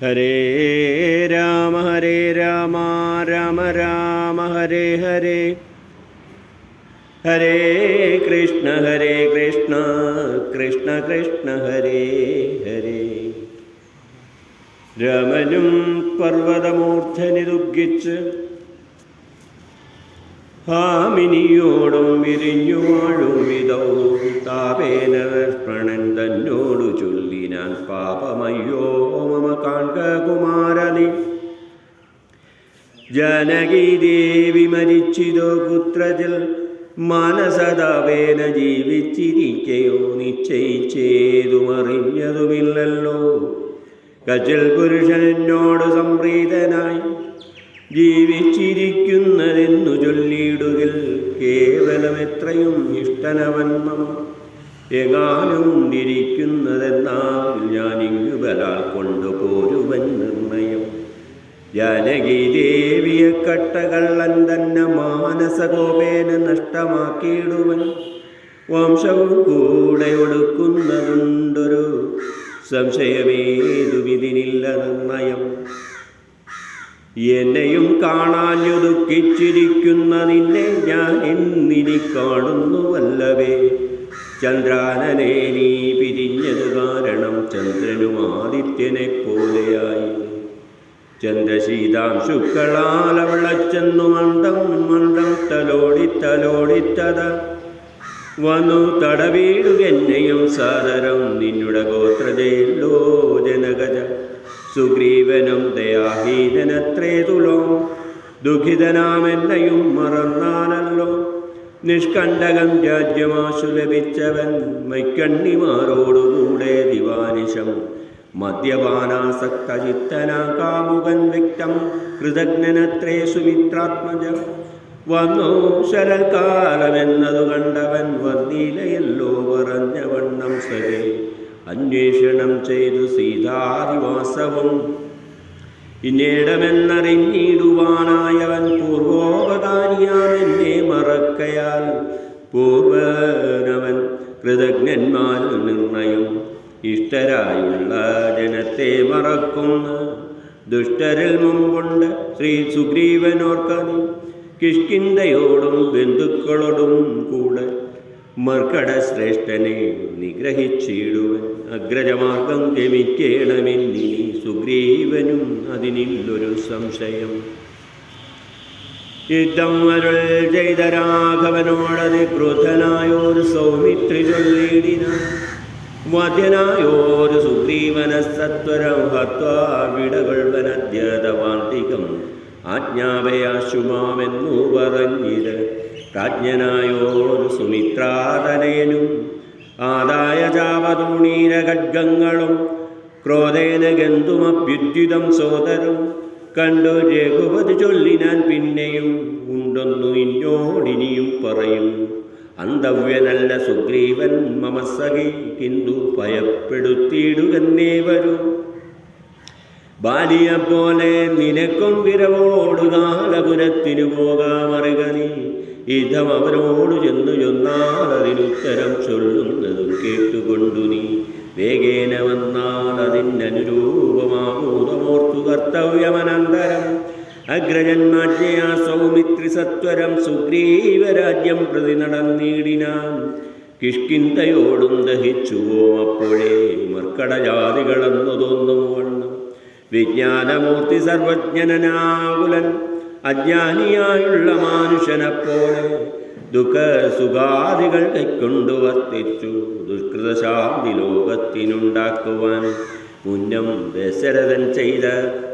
ഹരേ രാമ ഹരേ രാമ രാമ രാമ ഹരേ ഹരേ. ഹരേ കൃഷ്ണ ഹരേ കൃഷ്ണ കൃഷ്ണ കൃഷ്ണ ഹരേ ഹരേ. രമനും പർവതമൂർധനി ദുഃഖിച്ച് ഹാമിനിയോടും വിരിഞ്ഞു വാഴും വിതവും താപേന ലക്ഷ്മണൻ തന്നോടു ചൊല്ലിനാൻ പാപമയ്യോ മമ കാൺക ജനകീദേവി ജനകീ ദേവി മരിച്ചിതോ പുത്രജൽ മനസതാവേന ജീവിച്ചിരിക്കയോ നിശ്ചയിച്ചേതുമറിഞ്ഞതുമില്ലല്ലോ. അറിഞ്ഞതുമില്ലല്ലോ പുരുഷൻ സംപ്രീതനായി ജീവിച്ചിരിക്കുന്നതെന്നു ചൊല്ലിയിടുകിൽ കേവലം എത്രയും ഇഷ്ടനവൻ ഞാൻ ഇങ്ങു ബലാൽ കൊണ്ടുപോരുവൻ നിർണയം. ജാനകി ദേവിയെ കട്ടകള്ളൻ തന്നെ മാനസകോപേന നഷ്ടമാക്കിയിടുവൻ. വംശവും കൂടെ ഒടുക്കുന്നതുണ്ടൊരു സംശയമേതുമിതിനില്ല നിർണയം. എന്നെയും കാണാഞ്ഞു ദുഃഖിച്ചിരിക്കുന്ന ഞാൻ എന്നിനി കാണുന്നുവല്ലവേ. ചന്ദ്രാനനെ നീ പിരിഞ്ഞതു കാരണം ചന്ദ്രനും ആദിത്യനെ പോലെയായി. ചന്ദ്രശീതാം ശുക്കളാൽ അവളച്ചെന്നു മണ്ടം മണ്ടം തലോടി തലോടിത്തത. വന്നു തടവീടുകെന്നെയും സാദരം നിന്നുടെ ഗോത്രജയല്ലോ ജനഗജ. സുഗ്രീവനും ദയാഹീനനത്രേ തുലോ. ദുഃഖിതനാമെന്നയും മറന്നാനല്ലോ നിഷ്കണ്ടകം രാജ്യമാശു ലഭിച്ചവൻ മൈക്കണ്ണിമാരോടുകൂടെ ദിവാനിശം. മദ്യപാനാസക്തചിത്തനാ കാമുകൻ വ്യക്തം കൃതജ്ഞനത്രേ സുമിത്രാത്മജം. വന്നു ശരൽക്കാലമെന്നതു കണ്ടവൻ വന്നിലയല്ലോ പറഞ്ഞ വണ്ണം സരേ അന്വേഷണം ചെയ്തു സീതാദിവാസവും ഇന്നേടമെന്നറിഞ്ഞിടുവാനായവൻ പൂർവോപദാനിയാമെന്നെ മറക്കയാൽ. പൂർവനവൻ കൃതജ്ഞന്മാർ നിർണയം. ഇഷ്ടരായുള്ള ജനത്തെ മറക്കുന്ന. ദുഷ്ടരിൽ മുമ്പുണ്ട് ശ്രീ സുഗ്രീവനോർക്കതി. കിഷ്കിന്തയോടും ബന്ധുക്കളോടും കൂടെ മർക്കട ശ്രേഷ്ഠനെ നിഗ്രഹിച്ചിടുവൻ. അഗ്രജമാർഗം ഗമിക്കേണമെന്നി സുഗ്രീവനും അതിനില്ലൊരു സംശയം. യുദ്ധം അരുൾ ചെയ്ത രാഘവനോടത് ക്രുദ്ധനായോരു സൗമിത്രി ചൊല്ലിടിന. വധ്യനായോരു സുഗ്രീവന സത്വരം ഹത്വാ വിടകൊൾവനദ്യതവാന്തികം ആജ്ഞാപയാശുമാമെന്നു പറഞ്ഞിത്. പ്രാജ്ഞനായോരു സുമിത്രാതനയനും ആദായ ജാവതൂണീര ഖഡ്ഗങ്ങളും ക്രോധേന ഗന്ധുമഭ്യുദ്യുതം സോദരം കണ്ടു രഘുപതി ചൊല്ലിനാൻ പിന്നെയും ഉണ്ടെന്നു ഇന്നോടിനിയും പറയും. അന്തവ്യനല്ല സുഗ്രീവൻ മമസഖി കിന്തു ഭയപ്പെടുത്തിയിടുകന്നേ വരൂ ബാലിയെപ്പോലെ നിനക്കും വിരവോടു കാലപുരത്തിനു പോകാമറുക നീ. ഇതം അവരോട് ചെന്നു ചൊന്നാൽ അതിനുത്തരം ചൊല്ലുന്നതും കേട്ടുകൊണ്ടു നീ. വേഗേന വന്നാൽ അതിനനുരൂപമാകൂതമോർത്തു കർത്തവ്യമനന്തരം. അഗ്രജന്മാജ്ഞയാ സൗമിത്രി സത്വരം സുഗ്രീവരാജ്യം പ്രതി നടന്നിടിനാൻ കിഷ്കിന്തയോടും ദഹിച്ചുവോ അപ്പോഴേ മർക്കടജാതികളെന്നു തോന്നുമ്പോൾ വിജ്ഞാനമൂർത്തി സർവജ്ഞനാകുലൻ അജ്ഞാനിയായുള്ള മാനുഷനെപ്പോലെ ദുഃഖ സുഖാദികൾ കൈക്കൊണ്ടു വർത്തിച്ചു ദുഷ്കൃതശാന്തി ലോകത്തിനുണ്ടാക്കുവാൻ മുന്നം ദശരഥൻ ചെയ്ത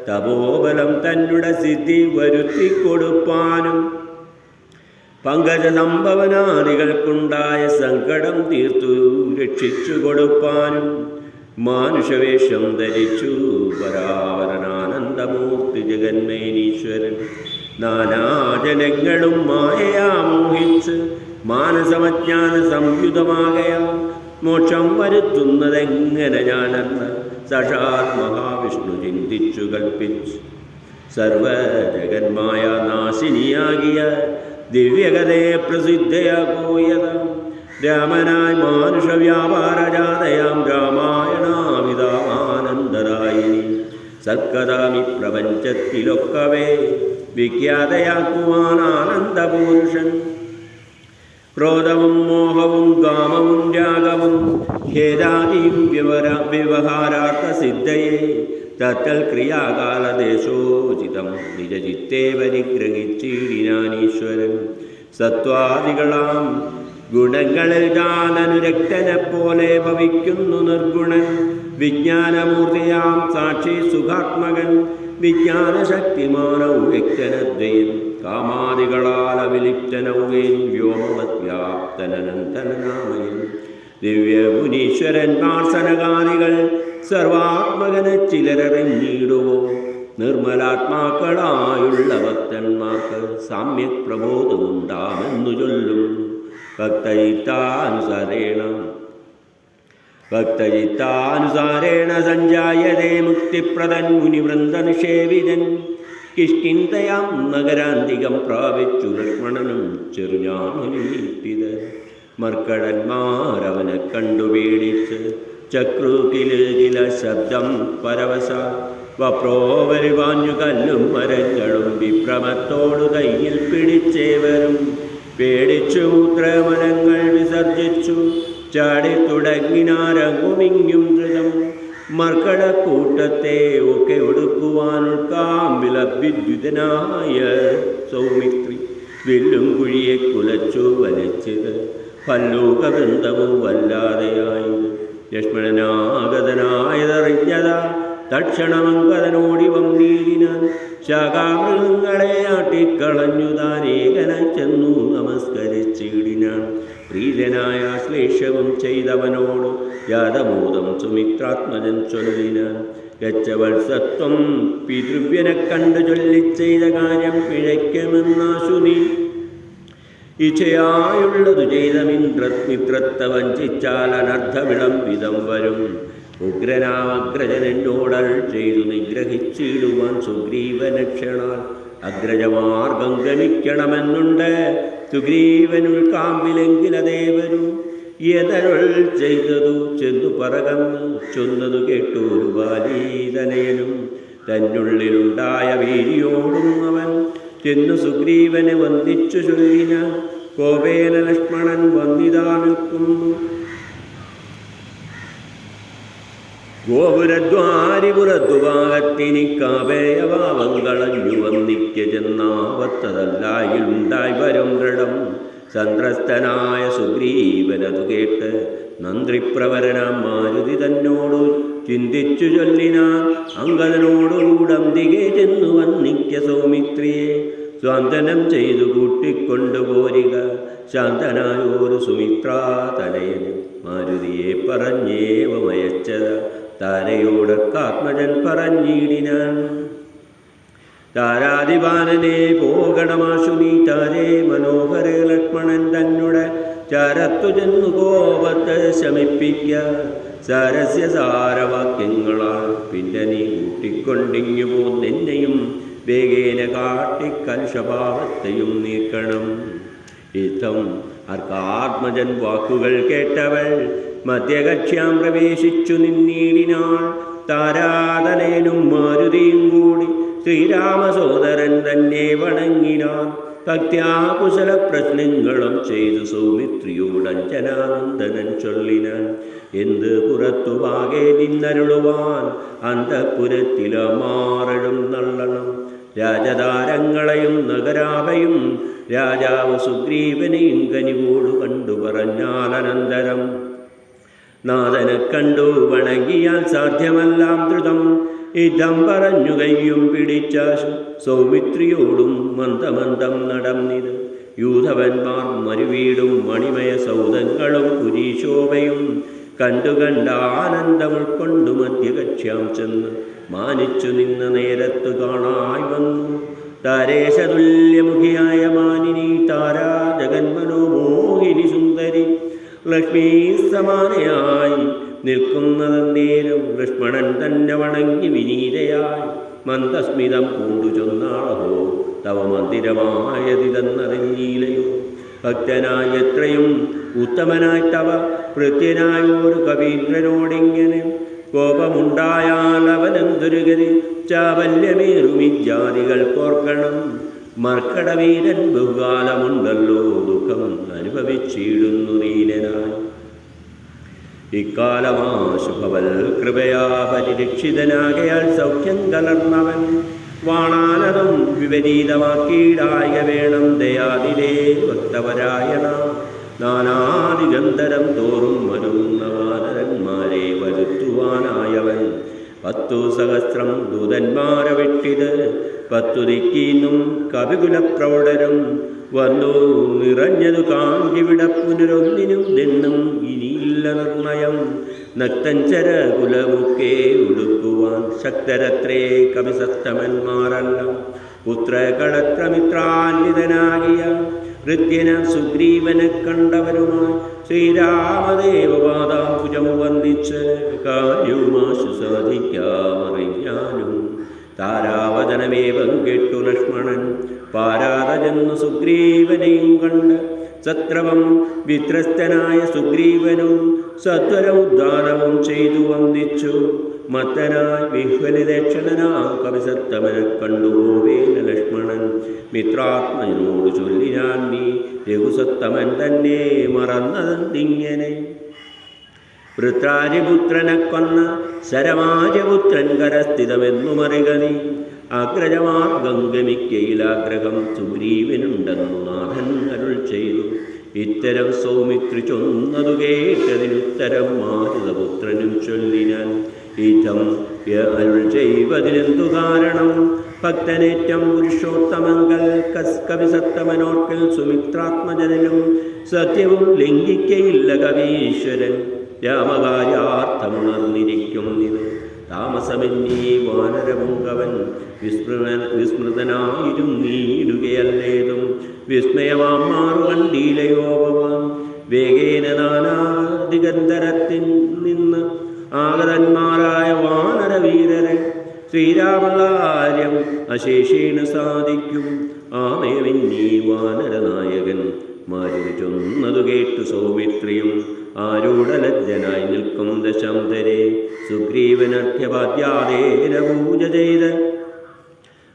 തപോബലം തന്നുടെ സിദ്ധി വരുത്തി കൊടുപ്പാനും പങ്കജ സംഭവനാദികൾക്കുണ്ടായ സങ്കടം തീർത്തു രക്ഷിച്ചു കൊടുപ്പാനും മാനുഷവേഷം ധരിച്ചു പരാവരനാനന്ദമൂർത്തി ജഗന്മേനീശ്വരൻ. നാനാജനങ്ങളും മായയാ മോഹിച്ച് മാനസമജ്ഞാന സംയുതമാകയാ. മോക്ഷം വരുത്തുന്നതെങ്ങനെ ഞാനെന്ന് സഷാത് മഹാവിഷ്ണു ചിന്തിച്ചു കൽപ്പിച്ചു. സർവജഗന്മായ നാശിനിയാകിയ ദിവ്യകഥയെ പ്രസിദ്ധയാക്കോയതാം രാമനായി മാനുഷവ്യാപാരജാതയാം രാമായണാവിതാനന്ദരായി സൽക്കഥാമി പ്രപഞ്ചത്തിലൊക്കവേ വിഖ്യാതയാക്കുവാൻ ആനന്ദപുരുഷൻ. ക്രോധവും മോഹവും കാമവും രാഗവും ഖേദാദിയും വിവര വ്യവഹാരാർത്ഥ സിദ്ധയെ. തത്തൽ ക്രിയാകാലദേശോചിതം നിജചിത്തേ പരിഗ്രഹിച്ചിടിനാനീശ്വരൻ സത്വാദികളാം ഗുണങ്ങളിൽ താൻ പോലെ ഭവിക്കുന്നു നിർഗുണൻ. വിജ്ഞാനമൂർത്തിയാം സാക്ഷി സുഖാത്മകൻ. വിജ്ഞാനശക്തിമാനവും വ്യക്തനദ്വയൻ കാമാദികളാൽ അവിലിപ്തനൗകേൻ വ്യോമവത്വ്യാപ്തനനന്തനാമയൻ ദിവ്യമുനീശ്വരന്മാർ സനകാദികൾ സർവാത്മകനെ ചിലരറിഞ്ഞിടുവോ? നിർമ്മലാത്മാക്കളായുള്ള ഭക്തന്മാർക്ക് സാമ്യക് പ്രബോധമുണ്ടാമെന്നു ചൊല്ലും. ഭക്തയിത്താനുസരേണം ഭക്തചിത്താനുസാരേണ സഞ്ജായതേ മുക്തിപ്രദൻ മുനിവൃന്ദനിഷേവിതൻ കിഷ്കിന്തയാം നഗരാന്തികം പ്രാപിച്ചു ലക്ഷ്മണനും ചെറുഞാമുനീട്ടിത് മർക്കടന്മാരവനെ കണ്ടു പേടിച്ച് ചക്രു കിലുകില ശബ്ദം പരവശ. വപ്രോവരുവാഞ്ഞു കല്ലും മരങ്ങളും വിഭ്രമത്തോടു കയ്യിൽ പിടിച്ചേവരും പേടിച്ചു മൂത്രമലങ്ങൾ വിസർജിച്ചു ചാടി തുടങ്ങിനാരങ്ങുമിങ്ങും ധൃതം മർക്കടക്കൂട്ടത്തെ ഒക്കെ ഒടുക്കുവാൻ കാമ്പിലഭ്യുദ്യുതനായ സൗമിത്രി വില്ലും കുഴിയെ കുലച്ചു വലിച്ചത്. പല്ലൂകബന്ധവും വല്ലാതെയായി. ലക്ഷ്മണനാഗതനായതറിഞ്ഞതാ തക്ഷണമങ്കതനോടി നീലിന ശാഖാമൃഗങ്ങളെ ആട്ടിക്കളഞ്ഞു താൻ ഏകനായി ചെന്നു നമസ്കരിച്ചിടിനാൻ പ്രീതനായ ശ്ലേഷവും ചെയ്തവനോട് യാതമൂതം സുമിത്രാത്മജൻ ചൊല്ലിനാൻ ഗച്ചവത്സത്വം പിതൃവ്യനെ കണ്ടു ചൊല്ലിച്ചെയ്ത കാര്യം പിഴയ്ക്കുമെന്നാശു നീ ഇച്ഛയായുള്ളതു ചെയ്തമിന്ദ്രമിത്രത്തെ വഞ്ചിച്ചാൽ അനർത്ഥവിളംബിതം വരും. ഉഗ്രനാമഗ്രജനോടൽ ചെയ്തു നിഗ്രഹിച്ചിടുവാൻ സുഗ്രീവനക്ഷണാൽ അഗ്രജമാർഗം ഗമിക്കണമെന്നുണ്ട്. സുഗ്രീവനുൾ കാമ്പിലെങ്കില എതരുൾ ചെയ്തതു ചെന്നു പറകന്ന്. ചൊന്നതു കേട്ടു ഒരു ബാലീതനയനും. തന്നുള്ളിലുണ്ടായ വീരിയോടും അവൻ ചെന്നു സുഗ്രീവനെ വന്ദിച്ചു ചൊല്ലിന. കോപേന ലക്ഷ്മണൻ വന്നിതാ ഗോപുരദ്വാരിപുരദ്വാകത്തിനി കാവേയഭാവങ്ങളഞ്ഞു വന്നിക്ക് ചെന്നാവത്തതല്ലായിലുണ്ടായി വരും ദൃഢം. സന്ത്രസ്തനായ സുഗ്രീവനതു കേട്ട് നന്ദിപ്രവരനാം മാരുതി തന്നോടു ചിന്തിച്ചു ചൊല്ലിനാൻ അങ്കദനോടുകൂടം തികെ ചെന്നു വന്നിക്ക സൗമിത്രിയെ സ്വാന്തനം ചെയ്തു കൂട്ടിക്കൊണ്ടുപോരിക ശാന്തനായോരു സുമിത്രാ തനയന് മാരുതിയെ പറഞ്ഞേവമയച്ചത. താരയോടക്കാത്മജൻ പറഞ്ഞിടിനാൻ. താരാതിപാലനെ പോകണമാശു നീ താരേ മനോഹര ലക്ഷ്മണൻ തന്നുട ചരത്തു ചെന്നു ശമിപ്പിക്ക. സരസ്യ സാരവാക്യങ്ങളാൽ പിന്നെ നീ കൂട്ടിക്കൊണ്ടിങ്ങു പോന്നെന്നെയും വേഗേന കാട്ടിക്കൽഷഭാവത്തെയും നീക്കണം. യുദ്ധം അർക്കാത്മജൻ വാക്കുകൾ കേട്ടവൾ മധ്യകക്ഷ്യാം പ്രവേശിച്ചു നിന്നീടിനാൾ. താരാതനേനും മാരുതിയും കൂടി ശ്രീരാമസോദരൻ തന്നെ വണങ്ങിനാൻ. ഭക്ത്യാകുശല പ്രശ്നങ്ങളും ചെയ്തു സൗമിത്രിയോടഞ്ജനാനന്ദനൻ ചൊല്ലിനാൻ. എന്ത് പുറത്തു വാകെ നിന്നരുളുവാൻ അന്തപുരത്തിലമാറഴും നള്ളണം രാജതാരങ്ങളെയും നഗരാഭയും രാജാവ് സുഗ്രീവനെയും കനിവോടു കണ്ടു പറഞ്ഞാലനന്തരം. നാഥനെ കണ്ടു വണങ്ങിയാൽ സാധ്യമല്ലാം ധൃതം ഇതം പറഞ്ഞു കയ്യും പിടിച്ച സൗമിത്രിയോടും മന്ദമന്ദം നടന്നിത്. യൂതവന്മാർ മരുവീടും മണിമയ സൗദങ്ങളും കുരീശോഭയും കണ്ടുകണ്ട ആനന്ദം ഉൾക്കൊണ്ടു മധ്യകക്ഷ്യാം ചെന്ന് മാനിച്ചു നിന്ന നേരത്തു കാണായി വന്നു. താരേശതുല്യമുഖിയായ മാനിനി താരാ ജഗന്മനോമോഹിനി സുന്ദരി ലക്ഷ്മി സമാനയായി നിൽക്കുന്നത് നേരം ലക്ഷ്മണൻ തന്നെ വണങ്ങി വിനീതയായി മന്ദസ്മിതം പൂണ്ടു ചൊന്നാളഹോ തവ മന്ദിരമായതിതെന്നറിഞ്ഞീലയോ ഭക്തനായി എത്രയും ഉത്തമനായി തവ ഭൃത്യനായ ഒരു കവീന്ദ്രനോടിങ്ങനെ കോപമുണ്ടായാൽ അവനെന്തൊരുകരി ചാവല്യമേറുമിജാതികൾ കോർക്കണം. മർക്കടവീരൻ ബഹുകാലമുണ്ടല്ലോ ദുഃഖം അനുഭവിച്ചിടുന്നു. ഇക്കാലമാശുഭവൽ കൃപയാ പരിരക്ഷിതനാകയാൽ സൗഖ്യം കലർന്നവൻ. വാണാനതും വിപരീതമാക്കിയിടായ വേണം ദയാതിരേ ഭക്തപരായണ നാനാദിഗന്ധരം തോറും വരുന്ന വാനരന്മാരെ വരുത്തുവാനായവൻ. പത്തു സഹസ്രം ദൂതന്മാരെ വിട്ടിത് പത്തു ദിക്കീന്നും കവികുലപ്രൗഢരും വന്നു നിറഞ്ഞതു കാങ്കിവിട പുനരൊന്നിനും നിന്നും ഇനിയില്ല നിർണയം. നക്തഞ്ചര കുലമൊക്കെ ഉടുക്കുവാൻ ശക്തരത്രേ കവിസത്തമന്മാരല്ല പുത്രകളത്രമിത്രാന്വിതനാകിയ ഹൃദ്യന സുഗ്രീവനെ കണ്ടവരുമായി ശ്രീരാമദേവപാദാംബുജം വന്ദിച്ച് കാര്യവുമാശു സാധിക്കാമറിയാനും താരാവചനമേവം കേട്ടു ലക്ഷ്മണൻ. പാരാതജെന്നു സുഗ്രീവനെയും കണ്ട് സത്രവം വിത്രസ്തനായ സുഗ്രീവനും സത്വരമുദ്ധാനവും ചെയ്തു വന്ദിച്ചു. മത്തനായി വിഹ്വലിദക്ഷണനാ കവിസത്തമനെ കണ്ടുപോവേന ലക്ഷ്മണൻ. മിത്രാത്മനോട് ചൊല്ലിനാൻ നീ രഘുസത്തമൻ തന്നെ മറന്നതെന്തിങ്ങനെ വൃത്രാരിപുത്രനെ കൊന്ന ശരമാര്യപുത്രൻ കരസ്ഥിതമെന്നു മറിക നീ അഗ്രജമാർഗം ഗമിക്കയിലാഗ്രഹം സുഗ്രീവനുണ്ടെന്നു നാഥൻ അരുൾ ചെയ്തു. ഇത്തരം സൗമിത്രി ചൊന്നതു കേട്ടതിനുത്തരം മാരുതപുത്രനും ചൊല്ലിനാൻ. ഇതം അരുൾ ചെയ്വതിനെന്തു കാരണം? ഭക്തനേറ്റം പുരുഷോത്തമങ്കൽ കവിസത്തമനോർക്കൽ സുമിത്രാത്മജനിലും സത്യവും ലംഘിക്കയില്ല കവീശ്വരൻ. രാമകാര്യാർത്ഥമുണർന്നിരിക്കുന്നിത് താമസമെന്നീ വാനരമുഖവൻ വിസ്മൃത വിസ്മൃതനായിരുന്നീടുകയല്ലേതും വിസ്മയമാം മാറു കണ്ടീലയോ ഭവാൻ വേഗേന നാനാദിഗന്ധരത്തിൽ നിന്ന് ആഗതന്മാരായ വാനരവീരരെ ശ്രീരാമകാര്യം അശേഷേണ സാധിക്കും. ആമയമെന്നീ വാനരനായകൻ. മാരുതി ചൊന്നതു കേട്ടു സൗമിത്രിയും ആരൂഢലജ്ജനായി നിൽക്കും ദശാന്തരെ സുഗ്രീവനർഘ്യപാദ്യാദേന പൂജ ചെയ്ത്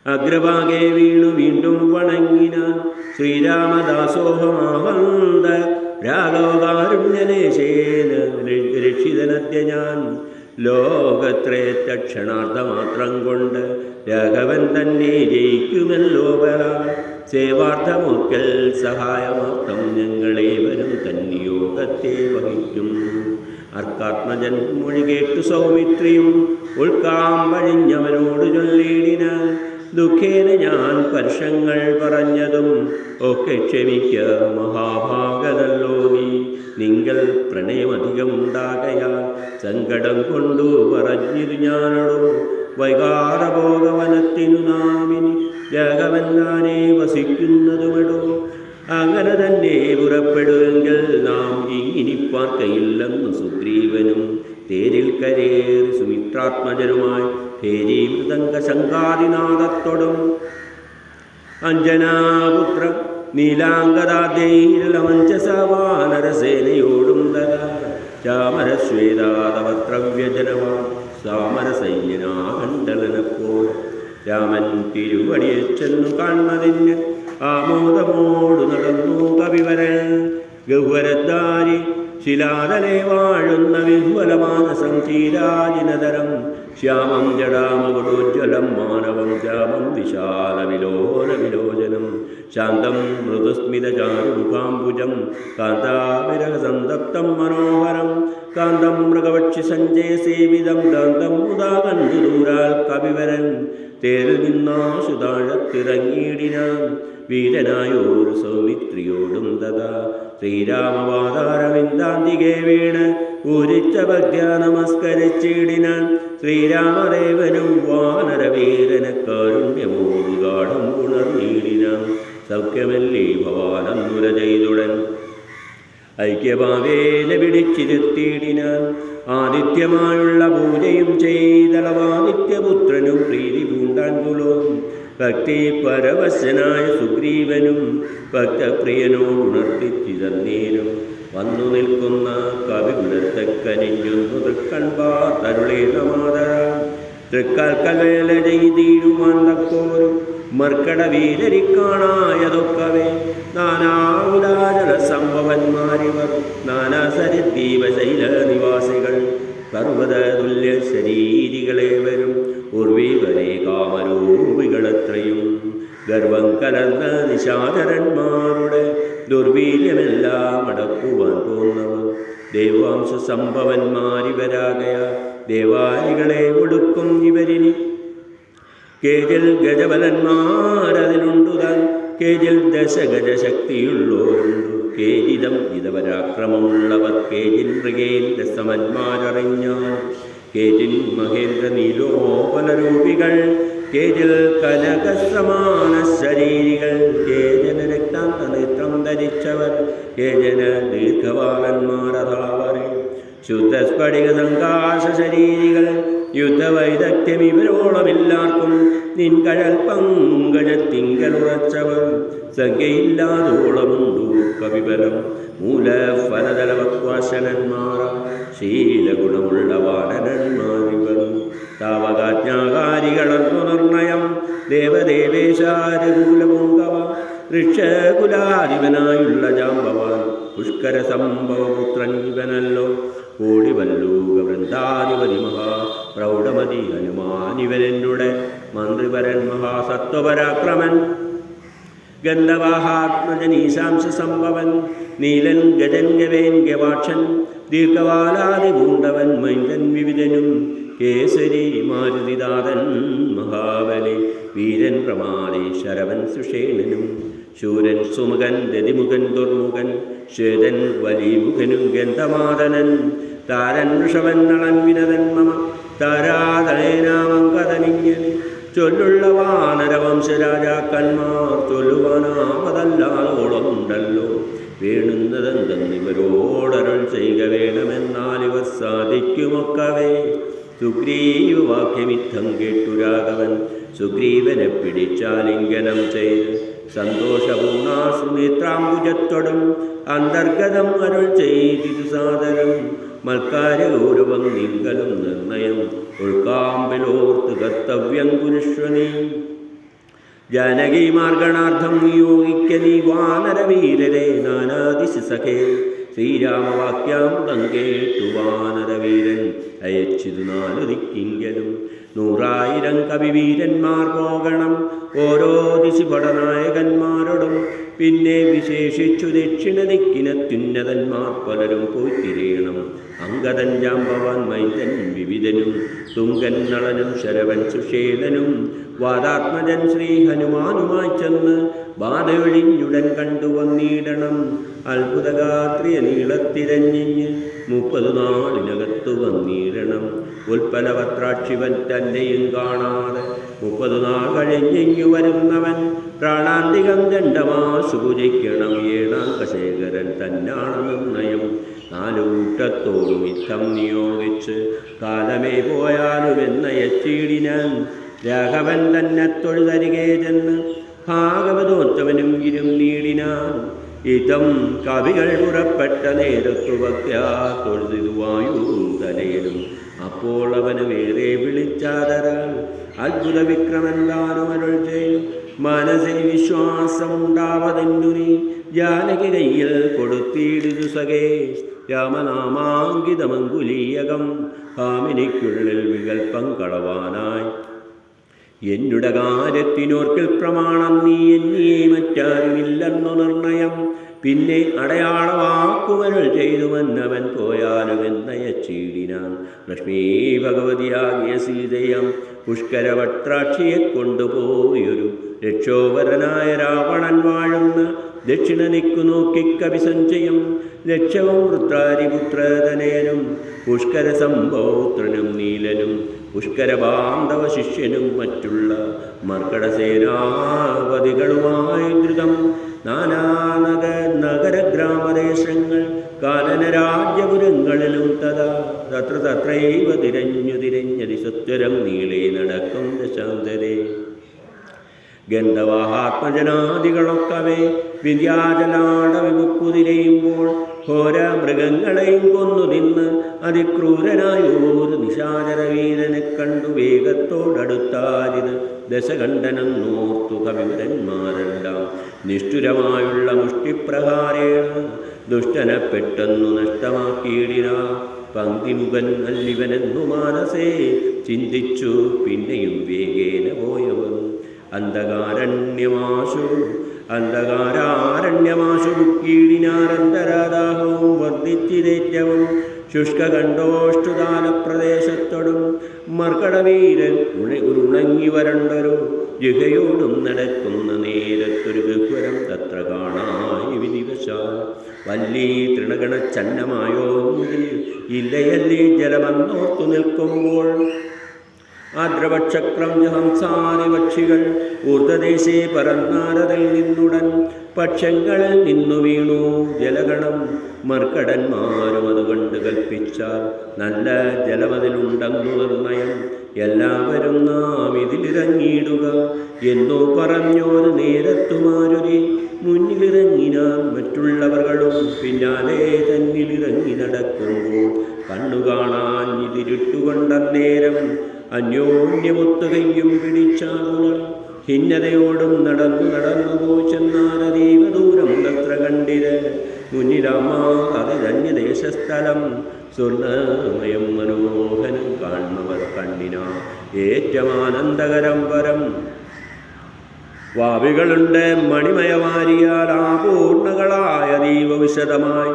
അഗ്രഭാഗെ വീണു വീണ്ടും വണങ്ങിന. ശ്രീരാമദാസോഹമാവന്ത രാഘവകാരുണ്യനേശേന രക്ഷിതനദ്യ ഞാൻ. ലോകത്രേ തക്ഷണാർത്ഥമാത്രം കൊണ്ട് രാഘവൻ തന്നെ ജയിക്കുമല്ലോ വരാം. സേവാർത്ഥമൊക്കൽ സഹായമാർത്ഥം ഞങ്ങളേവരും തന്നിയോഗത്തെ വഹിക്കും. അർക്കാത്മജൻ മൊഴി കേട്ടു സൗമിത്രിയും ഉൾക്കാം വഴിഞ്ഞവനോട് ചൊല്ലിടിനാൽ ദുഃഖേന ഞാൻ പരുഷങ്ങൾ പറഞ്ഞതും ഒക്കെ ക്ഷമിക്ക മഹാഭാഗതല്ലോ നീ. നിങ്ങൾ പ്രണയമധികം ഉണ്ടാകയാൽ സങ്കടം കൊണ്ടു പറഞ്ഞിരു ഞാനോടു വൈകാരഭോഗവനത്തിനു നാമിനി രാഘവന്നാനെ വസിക്കുന്നതുമെടോ. അങ്ങനെ തന്നെ പുറപ്പെടുമെങ്കിൽ നാം ഇങ്ങിനിപ്പാർക്കയില്ലെന്ന് സുഗ്രീവനും തേരിൽ കരേറി സുമിത്രാത്മജനുമായി തേരി മൃദംഗ ശങ്കാദിനാഥത്തോടും അഞ്ജനാപുത്ര തല ചാമരശ്വേതാതവത്രവ്യജനവാ സാമരസൈന്യനാകണ്ഡലനപ്പോൾ രാമൻ തിരുവടിയെ ചെന്നു കാണതിന് ആമോദമോടു നടന്നു കവിവരൻ. ഗഹ്വരദ്ദാരി ശിലാതലെ വാഴുന്ന വിഹ്വലമാനസം ചീരാജിനതരം ശ്യാമം ജടാമകുടോജ്വലം മാനവം ശ്യാമം വിശാല വിലോല വിലോചനം ശാന്തം മൃദുസ്മിതചാരുമുഖാംബുജം കാന്താവിരഹസന്തപ്തം മനോഹരം കാന്തം മൃഗപക്ഷി സഞ്ജയ സേവിതം കാന്തം മുതാ ദൂരാൽ കവിവരൻ തേരിൽ നിന്നാശു താഴത്തിറങ്ങിയിടിനാൻ വീരനായോരു സൗമിത്രിയോടും തഥാ ശ്രീരാമവാതാരവിന്ദാന്തികെ വീണ് പൂരിച്ച ഭക്യ നമസ്കരിച്ചിടിനാൻ ശ്രീരാമദേവനും വാനരവീരനെ കാരുണ്യമോടു ഗാഠം ഉണർന്നീടിനാൻ സൗഖ്യമല്ലേ ഭവാനന്നുര ചെയ്തുടൻ ഐക്യഭാവേന ആദിത്യമായുള്ള പൂജയും ചെയ്തളവാദിത്യപുത്രനും പ്രീതി പൂണ്ടാൻ കുലവും ഭക്തി പരവശനായ സുഗ്രീവനും ഭക്തപ്രിയനോടുണർത്തിച്ചിതന്നേരും വന്നു നിൽക്കുന്ന കവികുലത്തെക്കനിഞ്ഞുന്നു തൃക്കൺപാ തരുളേണ തൃക്കാൽ കലേല ചെയ്തിടുവാൻ തക്കോരും മർക്കട വീരരിക്കാണായതൊക്കവേ നാനാകുലാചല സംഭവന്മാരിവർ നാനാസരിദ്വീപശൈല നിവാസികൾ പർവത തുല്യ ശരീരികളെ വരും ഉർവീവരെ കാമരൂപികളത്രയും. ഗർവം കലർന്ന നിശാചരന്മാരുടെ ദുർവീര്യമെല്ലാം അടക്കുവാൻ പോന്നവർ ദേവാംശ സംഭവന്മാരിവരാകയ ദേവാലികളെ ഒടുക്കും ഇവരിനി. കേജിൽ ഗജബലന്മാരതിലുണ്ടു താൻ. കേജിൽ ദശഗജശക്തിയുള്ളോരുണ്ടു കേജിതം ഇതപരാക്രമമുള്ളവർ കേജിൽ മൃഗേന്ദ്ര സമന്മാരറിഞ്ഞാൽ കേജിൻ മഹേന്ദ്ര നീലോപലരൂപികൾ കേജിൽ കനകസമാന ശരീരികൾ കേജന രക്താന്ത നേത്രം ധരിച്ചവർ. കേജന ദീർഘവാളന്മാരതാവർ ശുദ്ധസ്ഫടിക സങ്കാശ ശരീരികൾ യുദ്ധവൈദഗ്ധ്യം ഇവരോളമില്ലാർക്കും നിൻകഴൽ പങ്കജത്തിങ്കലുറച്ചവർ സംഖ്യയില്ലാതോളമുണ്ടു കവിബലം. മൂലഫലതലവക്വാശനന്മാർ ശീലഗുണമുള്ള വാനരന്മാരിവർ താവകാജ്ഞാകാരികളെന്നു നിർണയം. ദേവദേവേശാരകൂലപൂങ്കവ ഋക്ഷകുലാധിപനായുള്ള ജാമ്പവാൻ. പുഷ്കര സംഭവപുത്രൻ ഇവനല്ലോ. കോടിവല്ലൂക വൃന്ദാധിപതി മഹാ പ്രൗഢമതി ഹനുമാനിവനെന്നുടെ മന്ത്രിപരൻ മഹാസത്വപരാക്രമൻ. ഗന്ധവാഹാത്മജനീശാംശ സംഭവൻ നീലൻ ഗജൻ ഗവേൻ ഗവാക്ഷൻ ദീർഘവാലാതിപൂണ്ടവൻ മൈന്ദൻ വിവിധനും കേസരി മാരുതിദാതൻ മഹാബലി വീരൻ പ്രമാദി ശരവൻ സുഷേണനും. ശൂരൻ സുമുഖൻ രതിമുഖൻ ദുർമുഖൻ ശ്വേതൻ വലിമുഖനും ഗന്ധമാതനൻ താരൻ ഋഷവൻ നളൻ വിനതൻ മമ താരാതനേനാമങ്കതനിങ്ങനെ ചൊല്ലുള്ള വാനരവംശരാജാക്കന്മാർ ചൊല്ലുവാനാമതല്ലാതോളമുണ്ടല്ലോ വേണുന്നതെന്തെന്നിവരോടരുൾ ചെയ്യുക വേണമെന്നാൽ ഇവർ സാധിക്കുമൊക്കവേ. സുഗ്രീവ വാക്യമിത്തം കേട്ടു രാഘവൻ. സുഗ്രീവനെ പിടിച്ചാലിംഗനം ചെയ്ത് സന്തോഷപൂർണാസു നേത്രാംബുജത്തോടും. അന്തർഗതം അരുൾ ചെയ്തിരു സാദരം. മൽക്കാരഗൗരവം നിങ്കലും നിർണയം. ഉൾക്കാമ്പിലോർത്ത് കർത്തവ്യം കുരുഷ്വനീ ജാനകി മാർഗണാർത്ഥം നിയോഗിക്ക നീ വാനരവീരരെ നാനാദിശി സഖേ ശ്രീരാമവാക്യാമൃതം കേട്ടു വാനരവീരൻ. അയച്ചിതു നാലു ദിക്കിങ്കലും നൂറായിരം കവിവീരന്മാർ പോകണം. ഓരോ ദിശി പടനായകന്മാരോടും പിന്നെ വിശേഷിച്ചു ദക്ഷിണ ദിക്കിനത്യുന്നതന്മാർ പലരും പോയി തിരയണം അങ്കദൻ ജാമ്പവാൻ മൈതൻ വിവിധനും. തുങ്കൻ നളനും ശരവൻ സുഷേലനും വാദാത്മജൻ ശ്രീ ഹനുമാനുമായി ചെന്ന് ബാധയൊഴിഞ്ഞുടൻ കണ്ടുവന്നിടണം അത്ഭുതഗാത്രിയ നീളത്തിരഞ്ഞിഞ്ഞ് മുപ്പത് നാളിനകത്തു വന്നിടണം. ഉൽപ്പലപത്രാക്ഷിവൻ തന്നെയും കാണാതെ മുപ്പത് നാൾ കഴിഞ്ഞു വരുന്നവൻ പ്രാണാന്തികം ദണ്ഡമാസു പൂജിക്കണം ഏണാങ്കശേഖരൻ തന്നാണ് നിർണയം. നാലൂട്ടത്തോടും ഇത്തം നിയോഗിച്ച് കാലമേ പോയാലുമെന്നയച്ചീടിനാൻ രാഘവൻ തന്നെ തൊഴുതരികേ ചെന്ന് ഭാഗവതോത്തവനും ഇരും നീടിനാൻ. ഇതം കവികൾ പുറപ്പെട്ട നേരത്തു ഭക്യാ തൊഴുതിതുവായു തലയിലും അപ്പോൾ അവന് വേറെ വിളിച്ചാതരാൾ. അത്ഭുത വിക്രമൻ അരുൾ ചെയ്യും. മനസ്സിൽ വിശ്വാസമുണ്ടാവതെന്നു നീ ജാനകി കയ്യിൽ കൊടുത്തിടുതു സഖേ രാമനാമാങ്കിതമങ്കുലീയകം. കാമിനിക്കുള്ളിൽ വികൽപ്പം കളവാനായി. എന്നുടെ കാര്യത്തിനോർക്കിൽ പ്രമാണം നീ എന്നീ മറ്റാരുമില്ലെന്നു നിർണയം പിന്നെ അടയാളവാക്കുവരുൾ ചെയ്തുവന്നവൻ പോയാലുമെന്നയച്ചീടിനാൻ ലക്ഷ്മീ ഭഗവതിയാകിയ സീതയം പുഷ്കരവട്രാക്ഷിയെ കൊണ്ടുപോയൊരു രക്ഷോവരനായ രാവണൻ വാഴുന്ന ദക്ഷിണ നിക്കു നോക്കി കവിസഞ്ചയം ലക്ഷവും വൃത്രാരിപുത്രതനയനും പുഷ്കര സംഭവത്രനും നീലനും പുഷ്കരബാന്ധവ ശിഷ്യനും മറ്റുള്ള മർക്കടസേനാപതികളുമായി ധൃതം നാനാനഗ നഗര ഗ്രാമദേശങ്ങൾ കാലന രാജ്യപുരങ്ങളിലും തഥാ. തത്ര തത്രൈവ തിരഞ്ഞു തിരഞ്ഞതി സത്വരം നീളേ നടക്കും ദശാന്തരേ. ഗന്ധവാഹാത്മജനാദികളൊക്കവേ. വിദ്യാജലാട വിമുക്കുതിരയുമ്പോൾ ഘോര മൃഗങ്ങളെയും കൊന്നു നിന്ന് അതിക്രൂരനായ ഒരു നിശാചരവീരനെ കണ്ടു വേഗത്തോടടുത്താരിത് ദശകണ്ഠനെന്നോർത്തു കവിവരന്മാരെല്ലാം നിഷ്ഠുരമായുള്ള മുഷ്ടിപ്രഹാരേണ ദുഷ്ടനെ പെട്ടെന്നു നഷ്ടമാക്കിയിടിനാ പങ്കിമുഖൻ നല്ലിവനെന്നു മാനസേ ചിന്തിച്ചു പിന്നെയും വേഗേന പോയവൻ. അന്ധകാരണ്യമാശു അന്ധകാരാരണ്യമാശു കീഴിനാരന്തരാദാഹവും വർദ്ധിച്ചിതേറ്റവും ശുഷ്കകണ്ഠോഷ്ടുദാന പ്രദേശത്തോടും മർക്കടവീരൻ ഉണങ്ങി വരണ്ടൊരു ജിഹയോടും നടക്കുന്ന നേരത്തൊരു ഗഹ്വരം തത്ര കാണായി വിധിവശാൽ വല്ലീ തൃണഗണ ചന്നമായോ ജലമെന്നോർത്തു ജലമന്നോർത്തു നിൽക്കുമ്പോൾ ആദ്രവക്ഷക്രം ഹംസാദി പക്ഷികൾ ഊർധദേശേ പരന്നാരതിൽ നിന്നുടൻ പക്ഷങ്ങളിൽ നിന്നു വീണു ജലഗണം മർക്കടന്മാരും അതുകൊണ്ട് കൽപ്പിച്ച നല്ല ജലമതിലുണ്ടെന്നു നിർണയം. എല്ലാവരും നാം ഇതിലിറങ്ങിയിടുക എന്നോ പറഞ്ഞോര് നേരത്തുമാരുതി. മുന്നിലിറങ്ങിനാൽ മറ്റുള്ളവകളും പിന്നാലെ തന്നിലിറങ്ങി നടക്കുമ്പോൾ കണ്ണുകാണാൻ ഇതിരുട്ടുകൊണ്ടന്നേരം അന്യോന്യമൊത്തുകയും പിടിച്ചാകുക ഭിന്നതയോടും നടന്നു നടന്നു പോയി ചെന്നാരതീവ ദൂരം തത്ര കണ്ടിത് മുന്നിലമ്മാ അത് സ്വർണമയം മനോഹരം കാണുന്നവർ കണ്ണിന ഏറ്റമാനന്ദകരം വരം. വാവികളുണ്ട് മണിമയവാരിയാൽ ആ പൂർണകളായ ദീപവിശദമായി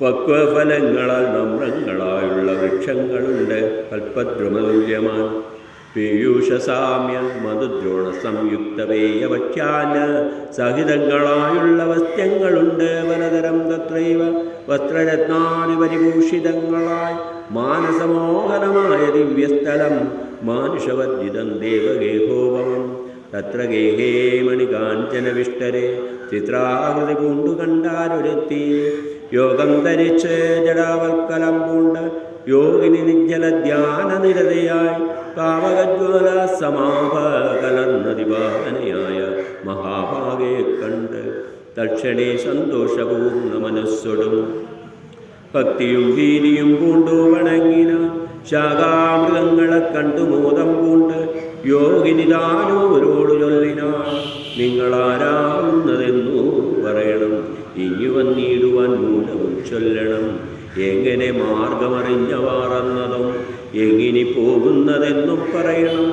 പക്വഫലങ്ങളാൽ നമ്രങ്ങളായുള്ള വൃക്ഷങ്ങളുണ്ട്. കൽപ്പദ്രുമതുല്യമാൻ പീയൂഷസാമ്യ മധുദ്രോണ സംയുക്തവേയവഖ്യാന സഹിതങ്ങളായുള്ള വസ്ത്യങ്ങളുണ്ട് പലതരം തത്രൈവ. വസ്ത്രരത്നാദി പരിഭൂഷിതങ്ങളായി മാനസമോഹനമായ ദിവ്യസ്ഥലം. മാനുഷവർജിതം ദേവഗേഹോപമം. തത്ര ഗേഹേ മണികാഞ്ചനവിഷ്ടരെ. ചിത്രാകൃതി പൂണ്ടു കണ്ടാരൊരുത്തി യോഗം ധരിച്ച് ജടാവൽക്കലം പൂണ്ട് യോഗിനി നിജ്ജല ധ്യാന നിരതയായി കാവകജ്വല സമാപ കലർന്നതിവാഹനയായ മഹാഭാഗെ കണ്ട് തക്ഷണേ സന്തോഷപൂർണ മനസ്സൊടും. ഭക്തിയും ഭീതിയും പൂണ്ടു വണങ്ങിന ശാഖാമൃഗങ്ങളെ കണ്ടു മോദം പൂണ്ട് യോഗിനി താനോരോട് ചൊല്ലിനാൾ നിങ്ങളാരാകുന്നതെന്നു പറയണം ഇനി വന്നിടുവാൻ മൂലവും ചൊല്ലണം. എങ്ങനെ മാർഗമറിഞ്ഞവാറന്നതും എങ്ങിനി പോകുന്നതെന്നും പറയണം.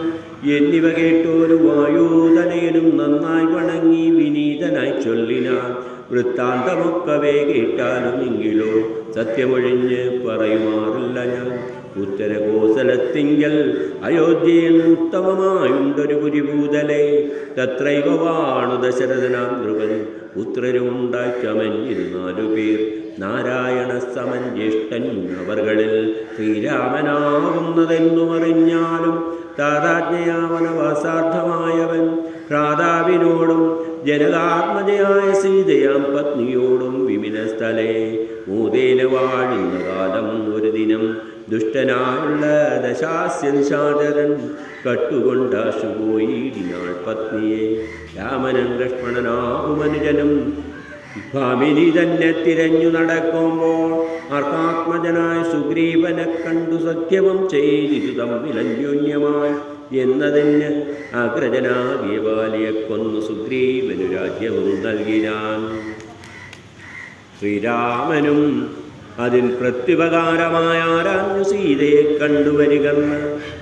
എന്നിവ കേട്ടോരു വായോധനയനും നന്നായി വണങ്ങി വിനീതനായി ചൊല്ലിനാൻ വൃത്താന്തമൊക്കവേ കേട്ടാലും എങ്കിലോ സത്യമൊഴിഞ്ഞ് പറയുമാറില്ല ഞാൻ. ഉത്തരകോസലത്തിങ്കൽ അയോധ്യയിൽ ഉത്തമമായുണ്ടൊരു പുരിഭൂതലെ തത്രൈവ വാണു ദശരഥനാം ധ്രുവൻ പുത്രരുമുണ്ടായി ചമഞ്ഞിരുന്നാലു പേർ. നാരായണ സമൻ ജ്യേഷ്ഠൻ അവർകളിൽ ശ്രീരാമനാകുന്നതെന്നുമറിഞ്ഞാലും താതാജ്ഞയാവനവാസാർത്ഥമായവൻ. ഭ്രാതാവിനോടും ജനകാത്മജയായ സീതയാം പത്നിയോടും വിവിധ സ്ഥലേ. മൂതേന വാഴുന്ന കാലം ഒരു ദിനം ദുഷ്ടനായുള്ള ദശാസ്യൻ ശാചരൻ കട്ടുകൊണ്ടാശുപോയിടിനാൾ പത്നിയെ. രാമനൻ ലക്ഷ്മണനാകുമനുജനും ഭാമിനി തന്നെ തിരഞ്ഞു നടക്കുമ്പോൾ അർത്ഥാത്മജനായ സുഗ്രീവനെ കണ്ടു സത്യവും ചെയ്തിതു തമ്മിലന്യോന്യമായി എന്നതിന് അഗ്രജനാകിയ ബാലിയെ കൊന്നു സുഗ്രീവനു രാജ്യവും നൽകിനാൻ ശ്രീരാമനും അതിൽ പ്രത്യുപകാരമായ ആരാഞ്ഞു സീതയെ കണ്ടുവരികന്ന്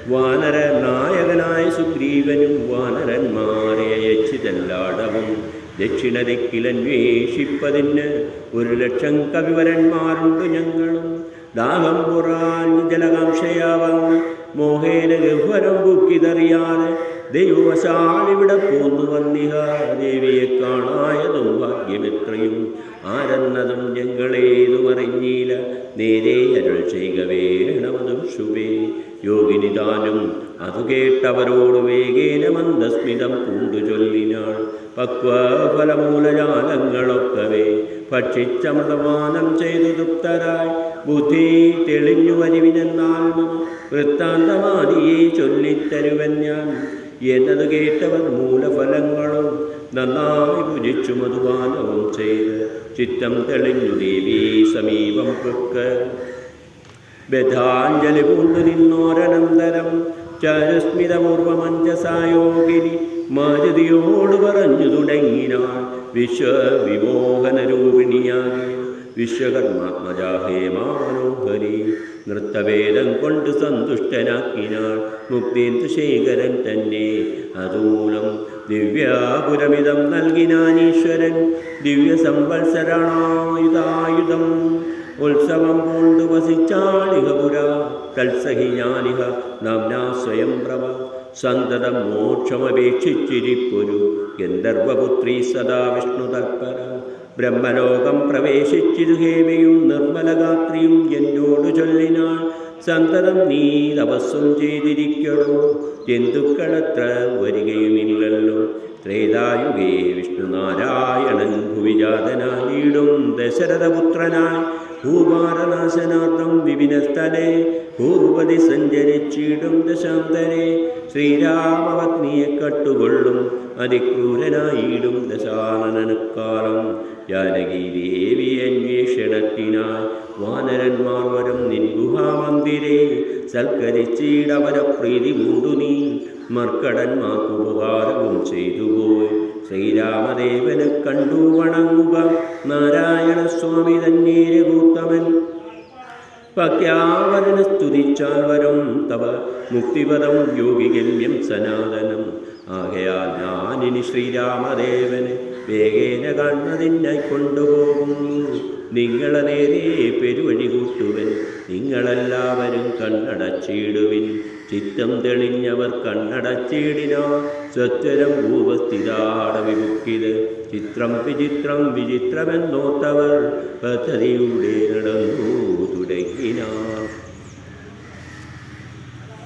വാനര നായകനായ സുഗ്രീവനും വാനരന്മാരെ അയച്ചിതെല്ലാടവും ദക്ഷിണ ദിക്കിലന്വേഷിപ്പതിന് ഒരു ലക്ഷം കവിവരന്മാരുണ്ട് ഞങ്ങളും. ദാഹം പുറാൻ ജലകാംക്ഷയാവാൻ മോഹേന ഗഹ്വരം ബുക്കിതറിയാതെ ദൈവവശാലിവിടെ പോന്നു വന്നിഹ. ദേവിയെ കാണായതും ഭാഗ്യമെത്രയും. ആരെന്നതും ഞങ്ങളേതുമറിഞ്ഞില്ല നേരെ അരുൾ ചെയ്യുക വേണമെന്ന് യോഗിനി താനും അതു കേട്ടവരോട് വേഗേന മന്ദസ്മിതം പൂണ്ടു ചൊല്ലിനാൾ പക്വഫലമൂലജാലങ്ങളൊക്കവേ ഭക്ഷിച്ചമൃതപാനം ചെയ്തു തൃപ്തരായി. ബുദ്ധി തെളിഞ്ഞു വരുവിനെന്നാൽ വൃത്താന്തമാതിയെ ചൊല്ലിത്തരുവൻ ഞാൻ. എന്നത് കേട്ടവർ മൂലഫലങ്ങളും നന്നായി ഭുജിച്ചു മധുപാനവും ചെയ്ത്. ചിത്തം തെളിഞ്ഞു ദേവി സമീപം പൊക്ക് ബദ്ധാഞ്ജലി പൂണ്ടു നിന്നോരനന്തരം ചരസ്മിതപൂർവമഞ്ജസായോഗിനി മാരുതിയോട് പറഞ്ഞു തുടങ്ങിനാൾ വിശ്വവിമോഹനരൂപിണിയാകെ വിശ്വകർമാത്മജാഹേ മനോഹരി നൃത്തവേദം കൊണ്ട് സന്തുഷ്ടനാക്കിനാൾ മുക്തേന്ദു ശേഖരൻ തന്നെ. അതുമൂലം ദിവ്യാപുരമിതം നൽകിനാനീശ്വരൻ ദിവ്യ സംവത്സരണായുധായുധം ഉത്സവം വസിച്ചാളിഹ വസിച്ചാളിഹപുര തത്സഹി ഞാനിഹ നാംനാ സ്വയം പ്രഭ സന്തതം മോക്ഷമപേക്ഷിച്ചിരിപ്പൊരു ഗന്ധർവപുത്രി സദാ വിഷ്ണു തൽപര ബ്രഹ്മലോകം പ്രവേശിച്ചിരു ഹേമയും നിർമ്മലഗാത്രിയും എന്നോടു ചൊല്ലിനാൾ സന്തതം നീ തപസ്സും ചെയ്തിരിക്കണോ ജന്തുക്കളത്ര വരികയുമില്ലല്ലോ. ത്രേതായുഗേ വിഷ്ണുനാരായണൻ ഭുവിജാതനായിടും ദശരഥപുത്രനായി ഭൂഭാരനാശനാർത്ഥം വിപിനസ്ഥലെ ഭൂപതി സഞ്ചരിച്ചിടും ദശാന്തരെ ശ്രീരാമപത്നിയെ കട്ടുകൊള്ളും അതിക്രൂരനായിടും ദശാനനക്കാലം ജാനകി ദേവി അന്വേഷണത്തിനാൽ വാനരന്മാർ വരും നിൻഗുഹാമന്തിരെ സൽക്കരിച്ചിടവര മൂണ്ടു നീ മർക്കടന്മാർക്ക് ഉപകാരവും ചെയ്തു പോയി ശ്രീരാമദേവനെ കണ്ടു വണങ്ങുക. നാരായണ സ്വാമി തന്നെ രഘൂത്തമൻ. ഭക്യാവരനെ സ്തുതിച്ചാൽ വരും തവ. മുക്തിപദം യോഗികല്യം സനാതനം. ആകയാൽ ഞാനിനി ശ്രീരാമദേവന് വേഗേന കണ്ണതിനായി കൊണ്ടുപോകും നിങ്ങളെ നേരെ പെരുവഴി കൂട്ടുവൻ. നിങ്ങളെല്ലാവരും കണ്ണടച്ചിടുവിൻ. ചിത്തം തെളിഞ്ഞവർ കണ്ണടച്ചീടിനോ സ്വച്ഛരം ഭൂപസ്ഥിതാട വിമുക്കിത്. ചിത്രം വിചിത്രം വിചിത്രമെന്നോത്തവർ പദ്ധതിയുടെ നടന്നു തുടങ്ങിനാ.